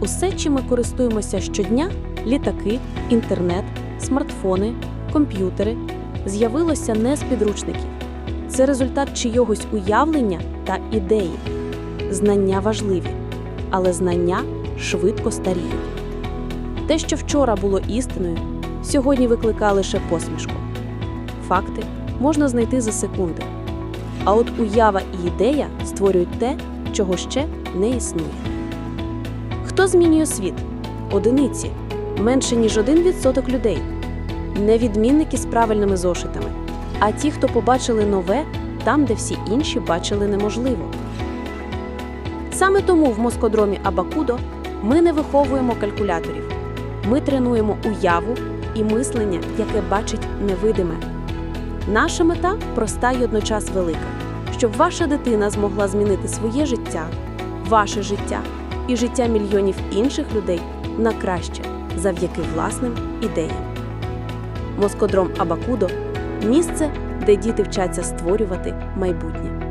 Усе, чим ми користуємося щодня літаки, інтернет, смартфони, комп'ютери з'явилося не з підручників. Це результат чийогось уявлення та ідеї. Знання важливі, але знання швидко старіють. Те, що вчора було істиною, сьогодні викликає лише посмішку. Факти можна знайти за секунди. А от уява і ідея створюють те, чого ще не існує. Хто змінює світ? Одиниці менше ніж 1% людей, не відмінники з правильними зошитами, а ті, хто побачили нове там, де всі інші бачили неможливо. Саме тому в москодромі Абакудо ми не виховуємо калькуляторів, ми тренуємо уяву і мислення, яке бачить невидиме. Наша мета проста й одночас велика, щоб ваша дитина змогла змінити своє життя, ваше життя і життя мільйонів інших людей на краще завдяки власним ідеям. Москодром Абакудо місце, де діти вчаться створювати майбутнє.